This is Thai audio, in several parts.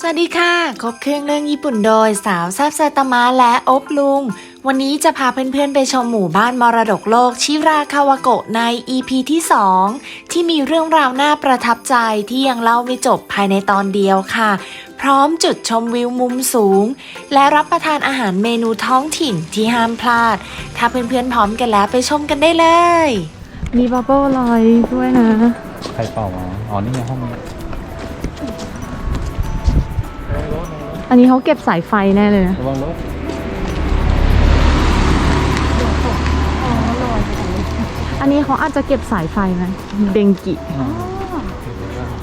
สวัสดีค่ะ ครบเครื่องเรื่องญี่ปุ่นโดยสาวแซบไซตามะและอบลุง วันนี้จะพาเพื่อนๆไปชมหมู่บ้านมรดกโลกชิราคาวาโกะใน EP ที่ 2 ที่มีเรื่องราวน่าประทับใจที่ยังเล่าไม่จบภายในตอนเดียวค่ะ พร้อมจุดชมวิวมุมสูง และรับประทานอาหารเมนูท้องถิ่นที่ห้ามพลาด ถ้าเพื่อนๆพร้อมกันแล้วไปชมกันได้เลย มีบับเบิ้ลลอยด้วยนะ ใครเป่ามาอ๋อ นี่ไงห้อง อันนี้เขาเก็บสายไฟแน่เลยนะระวังรถอันนี้เขาอาจจะเก็บสายไฟไหมเดงกิ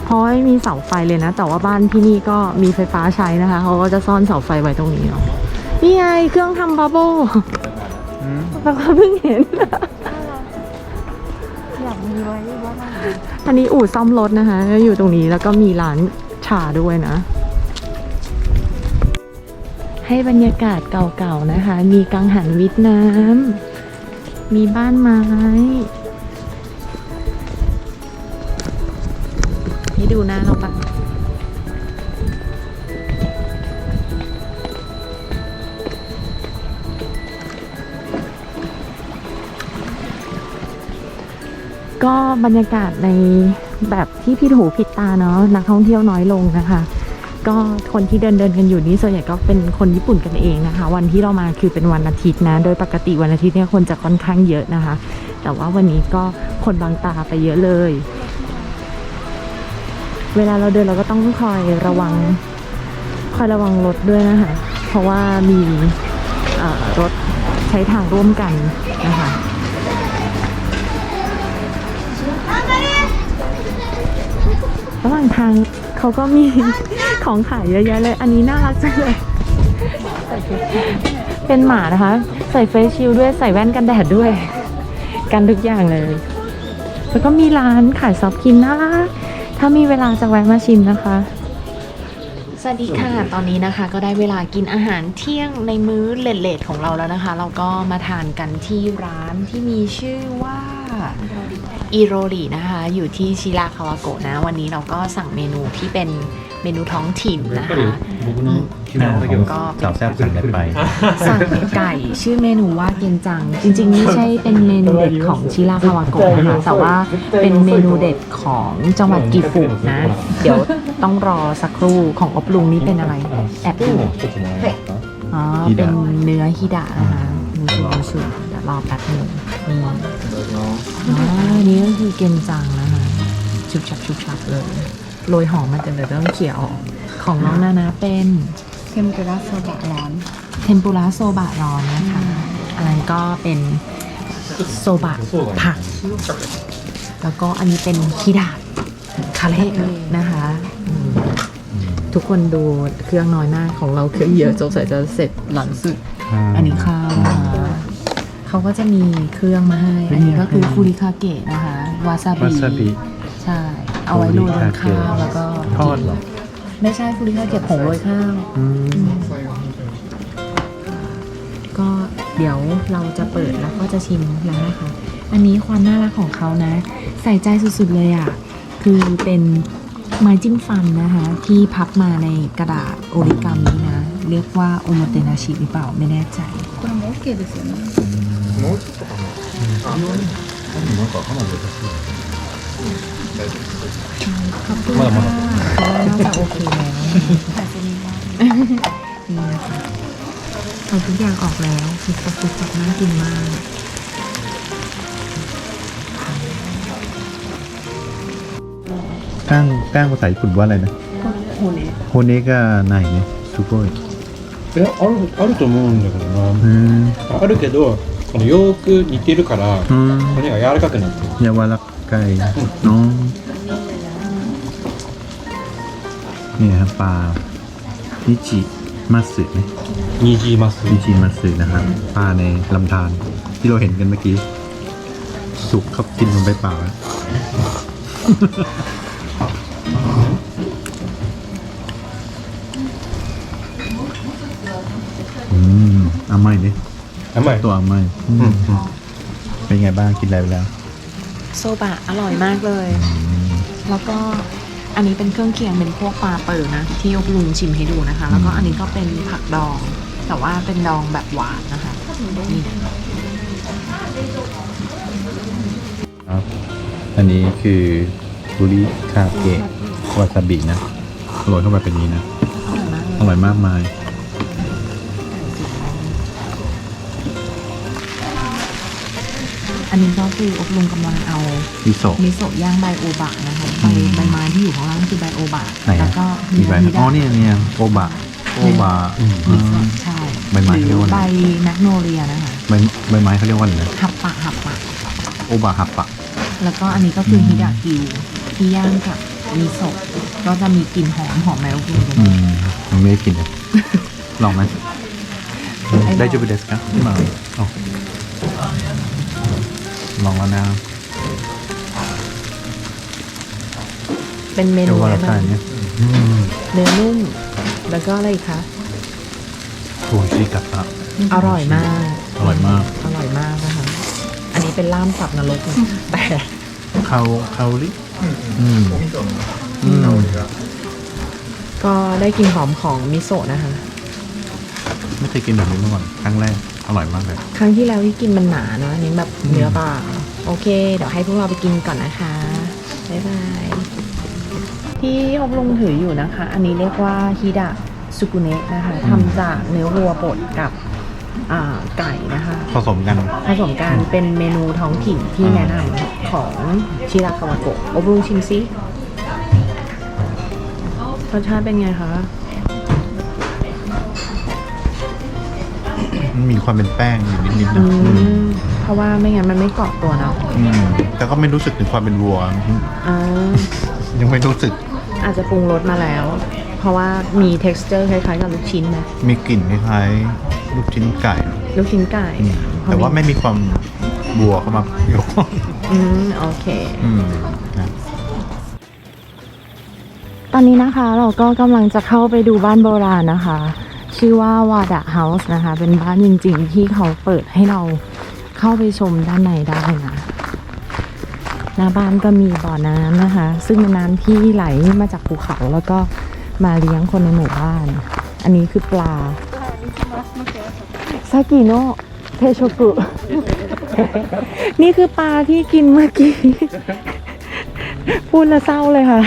เพราะไม่มีเสาไฟเลยนะ แต่ว่าบ้านที่นี่ก็มีไฟฟ้าใช้นะคะ เขาก็จะซ่อนเสาไฟไว้ตรงนี้เนาะนี่ไงเครื่องทำบับเบิ้ลอืมแล้วก็เพิ่งเห็นอยากมีไว้ว่าบ้านอันนี้อู่ซ่อมรถนะคะ อยู่ตรงนี้แล้วก็มีร้านชาด้วยนะ ให้บรรยากาศเก่าๆนะคะ มีกังหันวิทน้ำ มีบ้านไม้ ให้ดูหน้าเราปะก็บรรยากาศในแบบที่ผิดหูผิดตาเนาะนักท่องเที่ยวน้อยลงนะคะ ก็คนที่เดินเดินกันอยู่นี่ส่วนใหญ่ก็เป็นคนญี่ปุ่นกันเองนะคะ วันที่เรามาคือเป็นวันอาทิตย์นะ โดยปกติวันอาทิตย์เนี่ยคนจะค่อนข้างเยอะนะคะ แต่ว่าวันนี้ก็คนบางตาไปเยอะเลย เวลาเราเดินเราก็ต้องคอยระวัง คอยระวังรถด้วยนะคะ เพราะว่ามีรถใช้ทางร่วมกันนะคะระหว่างทาง เขาก็มีของขายเยอะแยะเลย อันนี้น่ารักจังเลย เป็นหมานะคะ ใส่เฟซชิลด้วยใส่แว่นกันแดดด้วย กันทุกอย่างเลย แล้วก็มีร้านขายซอฟต์คิน่ารัก ถ้ามีเวลาจะแวะมาชิมนะคะสวัสดีค่ะ ตอนนี้นะคะก็ได้เวลากินอาหารเที่ยงในมื้อเลดๆของเราแล้วนะคะ เราก็มาทานกันที่ร้านที่มีชื่อว่า อีโรลีนะคะ อยู่ที่ชิราคาวาโกะนะ วันนี้เราก็สั่งเมนูที่เป็นเมนูท้องถิ่นนะคะอืมก็เป็สาน วแซ่บสั่งกันไป สั่งไก่ชื่อเมนูว่าเกียนจัง จริงๆไม่ใช่เป็นเมนูเด็ดของชิราคาวาโกะนะคะแต่ว่าเป็นเมนูเด็ดของจังหวัดกีฟุนะ เดี๋ยวต้องรอสักครู่ของอบลุงนี้เป็นอะไร แอบดู 아, 히 다. 뺀 뇌와 히 다. 아, 무슨 무 슨. นเนื้อฮิดะนะคะมูชูมูชูเดี๋ยวรอแป๊บหนึงนี่อ๋อนี่ก็คือเกนจังนะคะชุบชับชุบชับเลยโรยหอมมาแต่เดี๋ยวต้องเขี่ยออก ของน้องนานาเป็นเทมปุระโซบะร้อน เทมปุระโซบะร้อนนะคะอันนั้นก็เป็นโซบะผัก แล้วก็อันนี้เป็นฮิดะคาเละนะคะอืมทุกคนดูเครื่องน้อยมากของเราเครื่องเยอะสงสัยจะเสร็จหลังสุด อันนี้ข้าวนะคะ เขาก็จะมีเครื่องมาให้ อันนี้ก็คือฟูริคาเกะนะคะ วาซาบิ วาซาบิ ใช่ เอาไว้โรยบนข้าวแล้วก็ ทอดเหรอ ไม่ใช่ฟูริคาเกะผงโรยข้าว อืม ก็เดี๋ยวเราจะเปิดแล้วก็จะชิมแล้วนะคะ อันนี้ความน่ารักของเขานะ ใส่ใจสุดๆเลยอะ่ะ คือเป็นไม้จิ้มฟันนะคะ ที่พับมาในกระดาษโอริกามินะ เรียกว่าโอโมเตนาชิหรือเปล่าไม่แน่ใจ これも OK ですよね なんかかなり優しい ขอบคุณ まだまだ ค่ะเขาว่าน่าจะโอเคแล้ว แต่จะมีว่า นี่นะคะเอาทุกอย่างออกแล้วสุดสับสุดสับน่ากินมาก ก้างก้างภาษาญี่ปุ่นว่าอะไรนะ โหเนี่ย โฮเนกะไหนเนี่ยซูโกย いやあるあると思うんだけど อื な、 ม あるけど このよーく煮てるから อืม 骨が柔らかくなってる ยาวารักไก่น้องนี่ครับปลานิจิมัตสึไหม ニジマス นิจิมัตสึนะครับปลาในลำธารที่เราเห็นกันเมื่อกี้ สุกเขากินลงไปเปล่าแล้ว อืมอาไม่ดิ น้ำใหม่ ตัวไม่เป็นไงบ้างกินอะไรไปแล้วโซบะอร่อยมากเลย แล้วก็อันนี้เป็นเครื่องเคียงเป็นพวกปลาเปิดนะที่ยกลุงชิมให้ดูนะคะ แล้วก็อันนี้ก็เป็นผักดอง แต่ว่าเป็นดองแบบหวานนะคะนี่อันนี้คือบุริคาเกะวาซาบินะโรยเข้าไปเป็นนี้นะอร่อยมากอร่อยมากมาย อันนี้ก็คืออบลุงกำลังเอามิโซะ มิโซะย่างใบโอบะนะคะใบอืม ใบไม้ที่อยู่ข้างล่างคือใบโอบะไหนแล้อะวก็มีใบฮิอ๋อดะเนี่ยเนี่ยโอบะโอบะอืมอืมิโซะมใช่ใบไม้หเรีรืยกอว่าอะไรใบแมกโนเลียนะคะใบใบไม้เขาเรียกว่าอะไรนะหับปะหับปะ โอบะฮับปะ แล้วก็อันนี้ก็คือมฮิดะกิวที่ย่างกับมิโซะก็จะมีกลิ่นหอมหอมแมวกินกันอืมมันไม่ได้กินเลย ลองไหมไอ้ได้จูบิเดสครับมาเอา ลองแล้วนะเป็นเมเรียนูกว่าอะไรแนะนเนี่ยำเนื้อนุ่มแล้วก็อะไรอีกคะโทชิกะตะอร่อยมาก อร่อยมาก อร่อยมากนะคะ อันนี้เป็นล่ามสับนรกนะแต่คาคาลิอืมอืมก็ได้กลิ่นหอมของมิโซะนะคะ ไม่เคยกินแบบนี้มาก่อนครั้งแรกอ ร่อยมากเลย ครั้งที่แล้วที่กินมันหนาเนอะอันนี้แบบเนื้อเปล่าโอเค เดี๋ยวให้พวกเราไปกินก่อนนะคะ บ๊ายบาย ที่อบลุงถืออยู่นะคะ อันนี้เรียกว่าฮิดะสุกุเนะนะคะทำจากเนื้อวัวบดกับอ่าไก่นะคะ ผสมกัน ผสมกันเป็นเมนูท้องถิ่นที่แนะนำของชิรากาวาโกะอบลุงชิมซิรสชาติเป็นไงคะ มันมีความเป็นแป้งอยู่นิดๆอืนะมเพราะว่าไม่งั้นมันไม่เกาะตัวเนาะอืมแต่ก็ไม่รู้สึกถึงความเป็นวัว อ่ายังไม่รู้สึกอาจจะปรุงรสมาแล้ว เพราะว่ามี texture คล้ายๆกับลูกชิ้นไหมมีกลิ่นคล้ายๆลูกชิ้นไก่ลูกชิ้นไก่อืมแต่ว่าไม่มีความวัวเข้ามาเกี่ยวข้องอืมโอเค อืมนะตอนนี้นะคะเราก็กำลังจะเข้าไปดูบ้านโบราณนะคะ ชื่อว่าวาดะเฮาส์นะคะ เป็นบ้านจริงๆ ที่เขาเปิดให้เราเข้าไปชมด้านในได้นะหน้าบ้านก็มีบ่อน้ำนะคะ ซึ่งเป็นน้ำที่ไหลมาจากภูเขาแล้วก็มาเลี้ยงคนในหมู่บ้าน อันนี้คือปลาซากิโนะเทโชกุ นี่คือปลาที่กินเมื่อกี้ พูดแล้วเศร้าเลยค่ะ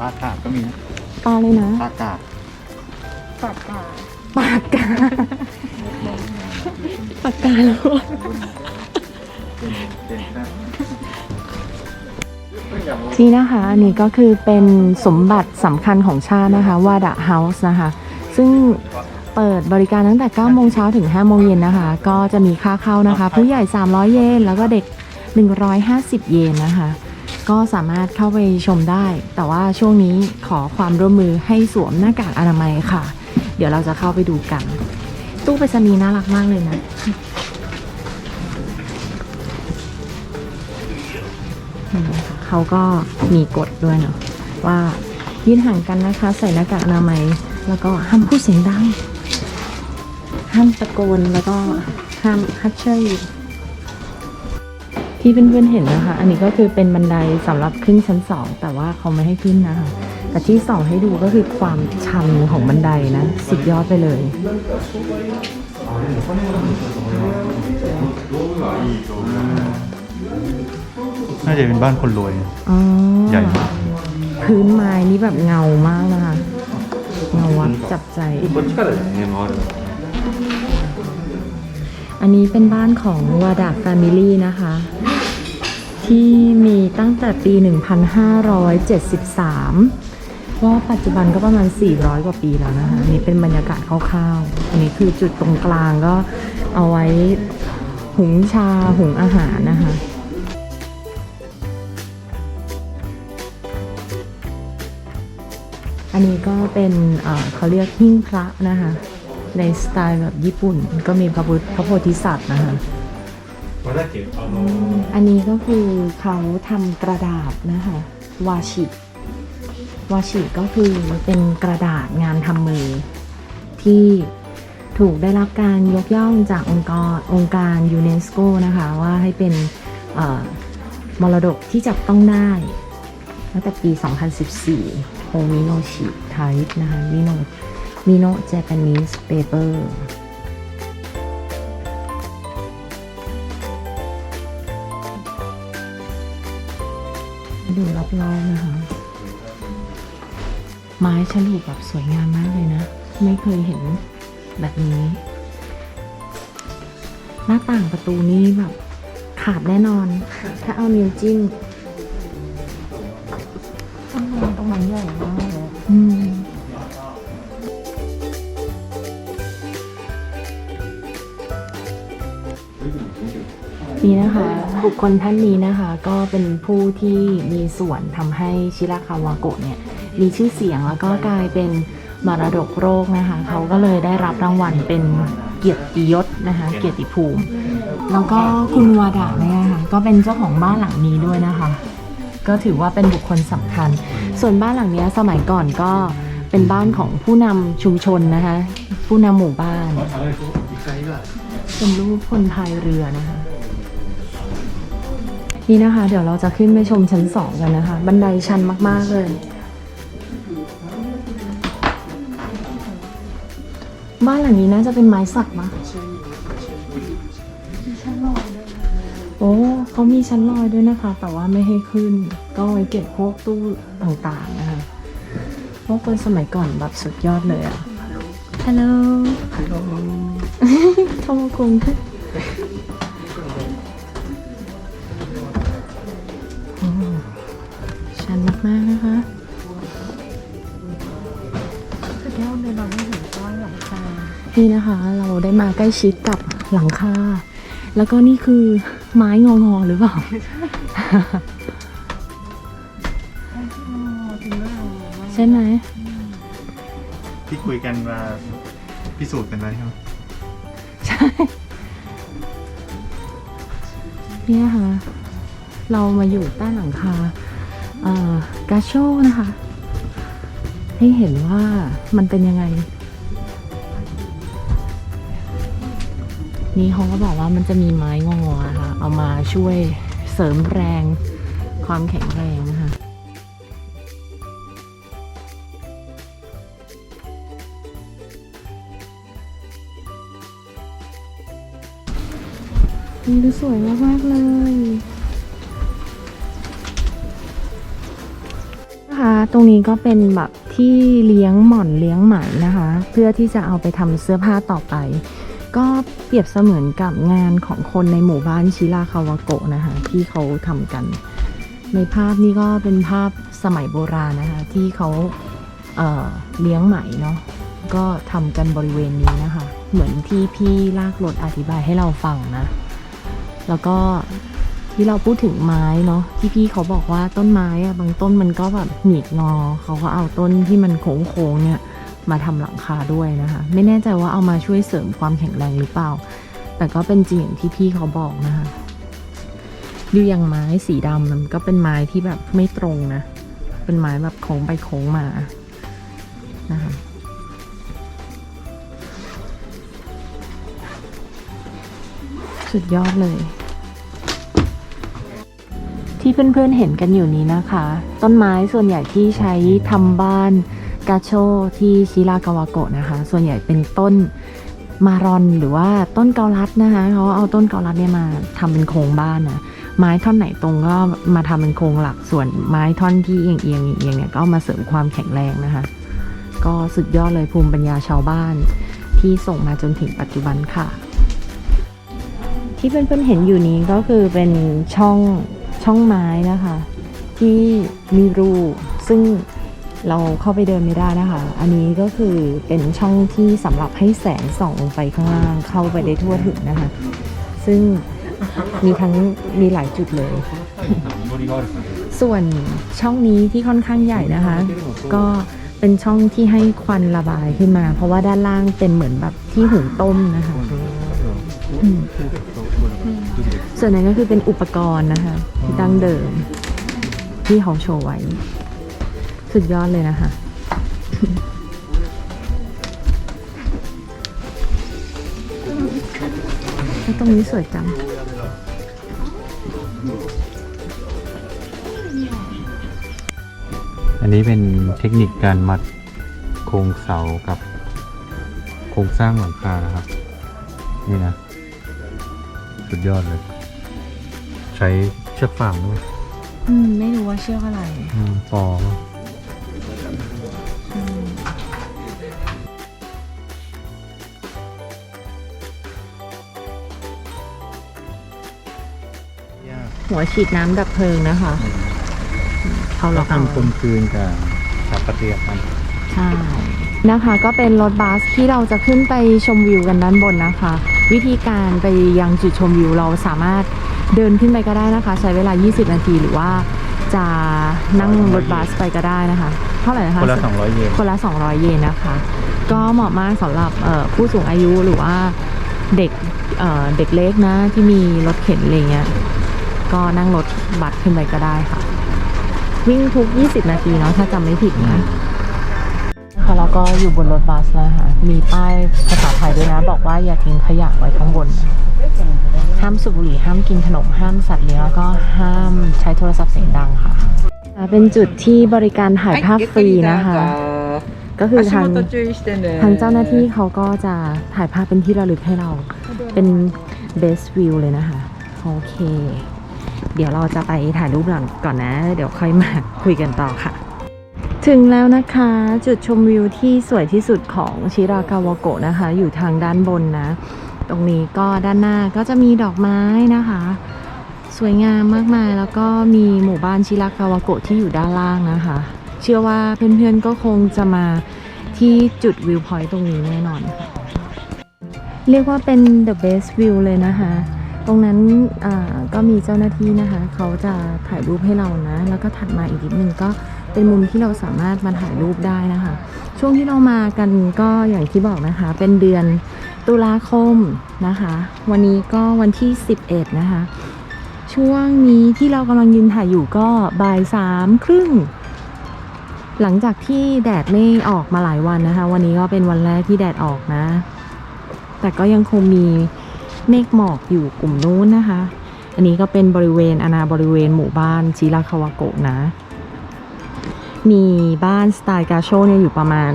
ปลากาดก็มีนะ ปลาเลยนะปลากาดปากกา ปากกาแล้วนี่นะคะอันนี้ก็คือเป็นสมบัติสำคัญของชาตินะคะวาดะเฮาส์นะคะ ซึ่งเปิดบริการตั้งแต่ 9 โมงเช้าถึง 5 โมงเย็นนะคะ ก็จะมีค่าเข้านะคะ ผู้ใหญ่ 300 เยน แล้วก็เด็ก 150 เยนนะคะ ก็สามารถเข้าไปชมได้ แต่ว่าช่วงนี้ขอความร่วมมือให้สวมหน้ากากอนามัยค่ะ เดี๋ยวเราจะเข้าไปดูกัน ตู้ไปรษณีย์น่ารักมากเลยนะ เขาก็มีกฎด้วยเนาะว่ายืนห่างกันนะคะ ใส่หน้ากากอนามัย แล้วก็ห้ามพูดเสียงดัง ห้ามตะโกนแล้วก็ห้ามฮัดเชย ที่เพื่อนๆเห็นนะคะ อันนี้ก็คือเป็นบันไดสำหรับขึ้นชั้นสองแต่ว่าเขาไม่ให้ขึ้นนะคะ แต่ที่ส่องให้ดูก็คือความชันของบันไดนะ สุดยอดไปเลย น่าจะเป็นบ้านคนรวยอ๋อใหญ่มากพื้นไม้นี่แบบเงามากนะคะ เงาวับจับใจ อันนี้เป็นบ้านของวาดาแฟมิลี่นะคะ ที่มีตั้งแต่ปี 1573 ว่าปัจจุบันก็ประมาณ 400 กว่าปีแล้วนะคะนนี้เป็นบรรยากาศคร่าวๆ อันนี้คือจุดตรงกลางก็เอาไว้หุงชาหุงอาหารนะคะอันนี้ก็เป็นเเขาเรียกหิ้งพระนะคะ ในสไตล์แบบญี่ปุ่น ก็มีพระพุทธพระโพธิสัตว์นะคะ これだっけあの อันนี้ก็คือเขาทำกระดาษนะคะ วาชิ วาชิก็คือเป็นกระดาษงานทำมือ ที่ถูกได้รับการยกย่องจากองค์กรองค์การยูเนสโกนะคะ ว่าให้เป็นเอ่อ มรดกที่จับต้องได้ตั้งแต่ปี 2014โฮมิโนชิไทป์นะคะมิโน มิโนเจแปนิสเปเปอร์ดูรอบๆนะคะ ไม้ฉลุแบบสวยงามมากเลยนะ ไม่เคยเห็นแบบนี้ หน้าต่างประตูนี้แบบขาดแน่นอน ถ้าเอานิ้วจิ้ม นี่นะคะ บุคคลท่านนี้นะคะ ก็เป็นผู้ที่มีส่วนทำให้ชิราคาวาโกะเนี่ยมีชื่อเสียงแล้วก็กลายเป็นมรดกโรคนะคะ เขาก็เลยได้รับรางวัลเป็นเกียรติยศนะคะ เกียรติภูมิ แล้วก็คุณวาดะเนี่ยค่ะก็เป็นเจ้าของบ้านหลังนี้ด้วยนะคะ ก็ถือว่าเป็นบุคคลสำคัญ ส่วนบ้านหลังเนี้ยสมัยก่อนก็เป็นบ้านของผู้นำชุมชนนะคะ ผู้นำหมู่บ้านเป็นรูปคนพายเรือนะคะ นี่นะคะ เดี๋ยวเราจะขึ้นไปชมชั้นสองกันนะคะ บันไดชันมาก ๆ เลย บ้านหลังนี้น่าจะเป็นไม้สักมะโอ้เขามีชั้นลอยด้วยนะคะ แต่ว่าไม่ให้ขึ้น ก็ไว้เก็บพวกตู้ต่างๆนะคะพวกคนสมัยก่อนแบบสุดยอดเลยอะฮัลโหลฮัลโหลโทโมคุง มากๆนะคะสุดยอดเลยเราไม่เห็นก้อนหลังคา นี่นะคะ เราได้มาใกล้ชิดกับหลังคา แล้วก็นี่คือไม้งองอๆหรือเปล่าใช่ไหมที่คุยกันมาพิสูจน์กันแล้วใช่ไหมใช่นี่นะคะเรามาอยู่ใต้หลังคาเอ่อ กาโชนะคะ ให้เห็นว่ามันเป็นยังไง นี่เขาก็บอกว่ามันจะมีไม้งอๆนะคะเอามาช่วยเสริมแรงความแข็งแรงนะคะนี่ดูสวยมากๆเลย ตรงนี้ก็เป็นแบบที่เลี้ยงหม่อนเลี้ยงไหมนะคะ เพื่อที่จะเอาไปทำเสื้อผ้าต่อไป ก็เปรียบเสมือนกับงานของคนในหมู่บ้านชิราคาวาโกะนะคะ ที่เขาทำกัน ในภาพนี้ก็เป็นภาพสมัยโบราณนะคะ ที่เขาเอ่อเลี้ยงไหมเนาะก็ทำกันบริเวณนี้นะคะ เหมือนที่พี่ลากรถอธิบายให้เราฟังนะ แล้วก็ ที่เราพูดถึงไม้เนาะที่พี่เขาบอกว่าต้นไม้อะบางต้นมันก็แบบหงิกงอ เขาก็เอาต้นที่มันโค้งๆเนี่ยมาทำหลังคาด้วยนะคะ ไม่แน่ใจว่าเอามาช่วยเสริมความแข็งแรงหรือเปล่า แต่ก็เป็นจริงอย่างที่พี่เขาบอกนะคะดูอย่างไม้สีดำมันก็เป็นไม้ที่แบบไม่ตรงนะ เป็นไม้แบบโค้งไปโค้งมานะคะสุดยอดเลย ที่เพื่อนๆเห็นกันอยู่นี้นะคะ ต้นไม้ส่วนใหญ่ที่ใช้ทำบ้านกาโชที่ชิรากาวาโกะนะคะ ส่วนใหญ่เป็นต้นมารอนหรือว่าต้นเกาลัดนะคะเขาเอาต้นเกาลัดเนี่ยมาทำเป็นโครงบ้านนะไม้ท่อนไหนตรงก็มาทำเป็นโครงหลักส่วนไม้ท่อนที่เอียงเอียงๆเอียงๆเนี่ยก็เอามาเสริมความแข็งแรงนะคะ ก็สุดยอดเลยภูมิปัญญาชาวบ้านที่ส่งมาจนถึงปัจจุบันค่ะ ที่เพื่อนๆเห็นอยู่นี้ก็คือเป็นช่อง ช่องไม้นะคะ ที่มีรูซึ่งเราเข้าไปเดินไม่ได้นะคะ อันนี้ก็คือเป็นช่องที่สำหรับให้แสงส่องลงไปข้างล่างเข้าไปได้ทั่วถึงนะคะ ซึ่งมีทั้งมีหลายจุดเลย ส่วนช่องนี้ที่ค่อนข้างใหญ่นะคะ ก็เป็นช่องที่ให้ควันระบายขึ้นมา เพราะว่าด้านล่างเป็นเหมือนแบบที่หุงต้มนะคะ ส่วนนั้นก็คือเป็นอุปกรณ์นะคะที่ตั้งเดิม ที่เขาโชว์ไว้ สุดยอดเลยนะคะ ตรงนี้สวยจังอันนี้เป็นเทคนิคการมัดโครงเสากับโครงสร้างหลังคานะครับ นี่นะ สุดยอดเลย ช้เชือกฟางด้วยอืม ไม่รู้ว่าเชือกอะไรอืมปอป่ะหัวฉีดน้ำดับเพลิงนะคะ เขาล็เราอกเอาทำกลมกลืนกับสถาปัตยกรรมใช่นะคะก็เป็นรถบัสที่เราจะขึ้นไปชมวิวกันด้านบนนะคะ วิธีการไปยังจุดชมวิวเราสามารถ เดินขึ้นไปก็ได้นะคะ ใช้เวลา 20 นาทีหรือว่าจะนั่งรถบัสไปก็ได้นะคะ เท่าไหร่นะคะคนละ 200 เยนคนละ 200 เยนนะคะ ก็เหมาะมากสำหรับเอ่อผู้สูงอายุหรือว่าเด็กเอ่อเด็กเล็กนะที่มีรถเข็นอะไรเงี้ยก็นั่งรถบัสขึ้นไปก็ได้ค่ะ วิ่งทุก 20 นาทีเนาะถ้าจำไม่ผิดนะค่ะแล้วก็อยู่บนรถบัสนะคะมีป้ายภาษาไทยด้วยนะ บอกว่าอย่าทิ้งขยะไว้ข้างบน ห้ามสูบบุหรี่ห้ามกินขนมห้ามสัตว์เลี้ยงแล้วก็ห้ามใช้โทรศัพท์เสียงดังค่ะเป็นจุดที่บริการถ่ายภาพฟรีนะคะ ก็คือทางทางเจ้าหน้าที่เขาก็จะถ่ายภาพเป็นที่ระลึกให้เราเป็น best view เลยนะคะ โอเค เดี๋ยวเราจะไปถ่ายรูปหลังก่อนนะ เดี๋ยวค่อยมาคุยกันต่อค่ะ ถึงแล้วนะคะ จุดชมวิวที่สวยที่สุดของชิรากาวาโกะนะคะ อยู่ทางด้านบนนะ ตรงนี้ก็ด้านหน้าก็จะมีดอกไม้นะคะ สวยงามมากมายแล้วก็มีหมู่บ้านชิรากาวาโกะที่อยู่ด้านล่างนะคะ เชื่อว่าเพื่อนๆก็คงจะมาที่จุดวิวพอยต์ตรงนี้แน่นอนค่ะเรียกว่าเป็น the best view เลยนะคะ ตรงนั้นก็มีเจ้าหน้าที่นะคะ เขาจะถ่ายรูปให้เรานะ แล้วก็ถัดมาอีกนิดนึงก็เป็นมุมที่เราสามารถมาถ่ายรูปได้นะคะ ช่วงที่เรามากันก็อย่างที่บอกนะคะ เป็นเดือน ตุลาคมนะคะ วันนี้ก็วันที่ 11 นะคะ ช่วงนี้ที่เรากำลังยืนถ่ายอยู่ก็บ่ายสามครึ่ง หลังจากที่แดดไม่ออกมาหลายวันนะคะ วันนี้ก็เป็นวันแรกที่แดดออกนะ แต่ก็ยังคงมีเมฆหมอกอยู่กลุ่มนู้นนะคะ อันนี้ก็เป็นบริเวณอาณาบริเวณหมู่บ้านชิราคาวาโกะนะ มีบ้านสไตล์กาโชเนี่ยอยู่ประมาณ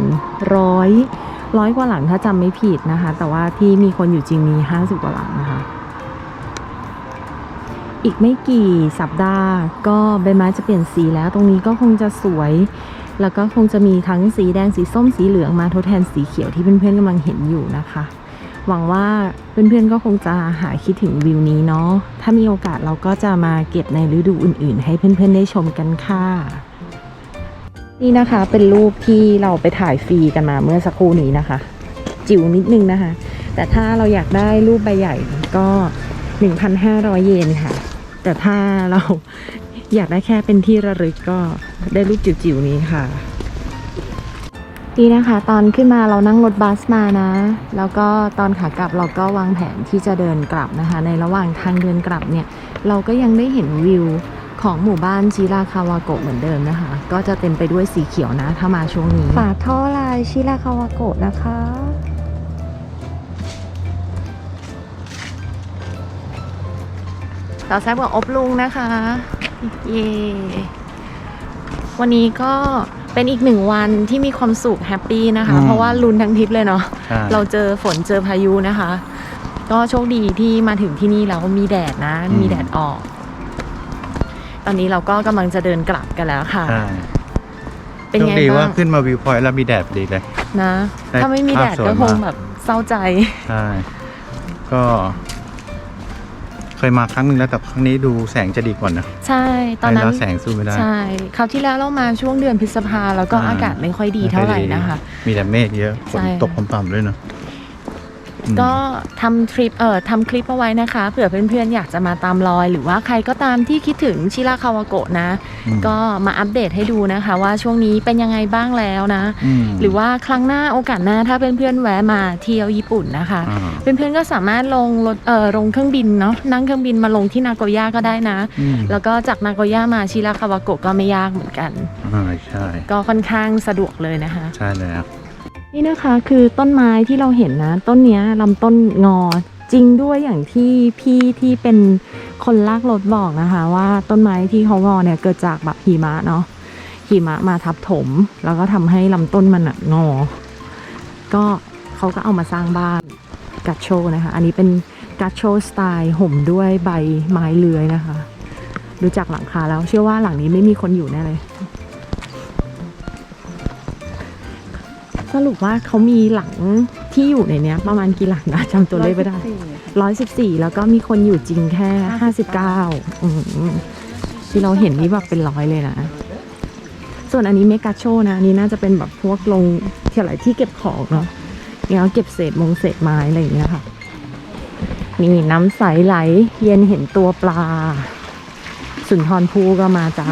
ร้อย ร้อยกว่าหลังถ้าจำไม่ผิดนะคะ แต่ว่าที่มีคนอยู่จริงมี 50 กว่าหลังนะคะ อีกไม่กี่สัปดาห์ ก็ใบไม้จะเปลี่ยนสีแล้วตรงนี้ก็คงจะสวย แล้วก็คงจะมีทั้งสีแดงสีส้มสีเหลืองมาทดแทนสีเขียวที่เพื่อนๆกำลังเห็นอยู่นะคะหวังว่าเพื่อนๆก็คงจะหาคิดถึงวิวนี้เนาะ ถ้ามีโอกาสเราก็จะมาเก็บในฤดูอื่นๆ ให้เพื่อนๆได้ชมกันค่ะ นี่นะคะเป็นรูปที่เราไปถ่ายฟรีกันมาเมื่อสักครู่นี้นะคะ จิ๋วนิดนึงนะคะ แต่ถ้าเราอยากได้รูปใบใหญ่ก็ 1,500 เยนค่ะ แต่ถ้าเราอยากได้แค่เป็นที่ระลึกก็ได้รูปจิ๋วๆนี้ค่ะ นี่นะคะ ตอนขึ้นมาเรานั่งรถบัสมานะ แล้วก็ตอนขากลับเราก็วางแผนที่จะเดินกลับนะคะ ในระหว่างทางเดินกลับเนี่ย เราก็ยังได้เห็นวิว ของหมู่บ้านชิราคาวาโกะเหมือนเดิมนะคะ ก็จะเต็มไปด้วยสีเขียวนะ ถ้ามาช่วงนี้ฝาท่อลายชิราคาวาโกะนะคะเราแซบกับอบลุงนะคะเย่วันนี้ก็เป็นอีกหนึ่งวันที่มีความสุขแฮปปี้นะคะอืมเพราะว่าลุ้นทั้งทริปเลยเนาะใช่เราเจอฝนเจอพายุนะคะ ก็โชคดีที่มาถึงที่นี่แล้วมีแดดนะ มีแดดออก ตอนนี้เราก็กำลังจะเดินกลับกันแล้วค่ะ ใช่เป็นโชคไงดีว่าบ้างขึ้นมาวิวพอยต์แล้วมีแดดพอดีเลย นะ ได้ถ้าไม่มีแดดภาพสวยก็คงมาก แบบเศร้าใจ ใช่ก็ เคยมาครั้งหนึ่งแล้วแต่ครั้งนี้ดูแสงจะดีกว่านะใช่ตอนนั้นไปแล้วแสงสู้ไม่ได้ ใช่คราวที่แล้วเรามาช่วงเดือนพฤษภาแล้วก็อ่า อากาศไม่ค่อยดีเท่าไหร่นะคะ มีแต่เมฆเยอะฝใช่นตกต่ำๆด้วยเนอะอืม ก็ทำทริปเอ่อทำคลิปเอาไว้นะคะเผื่อเพื่อนๆอยากจะมาตามรอย หรือว่าใครก็ตามที่คิดถึงชิราคาวาโกะนะอืมก็มาอัปเดตให้ดูนะคะ ว่าช่วงนี้เป็นยังไงบ้างแล้วนะมหรือว่าครั้งหน้าโอกาสหน้าถ้าเพื่อนๆแวะมาเที่ยวญี่ปุ่นนะคะอ่าเพื่อนๆก็สามารถลงรถเอ่อลงเครื่องบินเนาะนั่งเครื่องบินมาลงที่นาโกย่าก็ได้นะอืมแล้วก็จากนาโกย่ามาชิราคาวาโกะก็ไม่ยากเหมือนกันอ่าใช่ก็ค่อนข้างสะดวกเลยนะคะ ใช่แล้ว นี่นะคะคือต้นไม้ที่เราเห็นนะ ต้นนี้ลำต้นงอจริงด้วยอย่างที่พี่ที่เป็นคนลากรถบอกนะคะ ว่าต้นไม้ที่เขางอเนี่ยเกิดจากแบบหิมะเนาะหิมะมาทับถม แล้วก็ทำให้ลำต้นมันอะงอ ก็เขาก็เอามาสร้างบ้านกัดโชนะคะ อันนี้เป็นกัดโชสไตล์ห่มด้วยใบไม้เลื้อยนะคะ ดูจากหลังคาแล้วเชื่อว่าหลังนี้ไม่มีคนอยู่แน่เลย รุปว่าเขามีหลังที่อยู่ในเนี้ย ประมาณกี่หลังนะจำตัวเลขไม่ได้ร้อยสิบสี่แล้วก็มีคนอยู่จริงแค่ห้าสิบเก้าที่เราเห็นนี่แบบเป็นร้อยเลยนะ ส่วนอันนี้เมกาโชนะอันนี้น่าจะเป็นแบบพวกลงที่อะไรที่เก็บของเนาะเนี่ยเก็บเศษมงเศษไม้อะไรอย่างเงี้ยค่ะนี่น้ำใสไหล เย็นเห็นตัวปลา สุนทรภูก็มาจ้า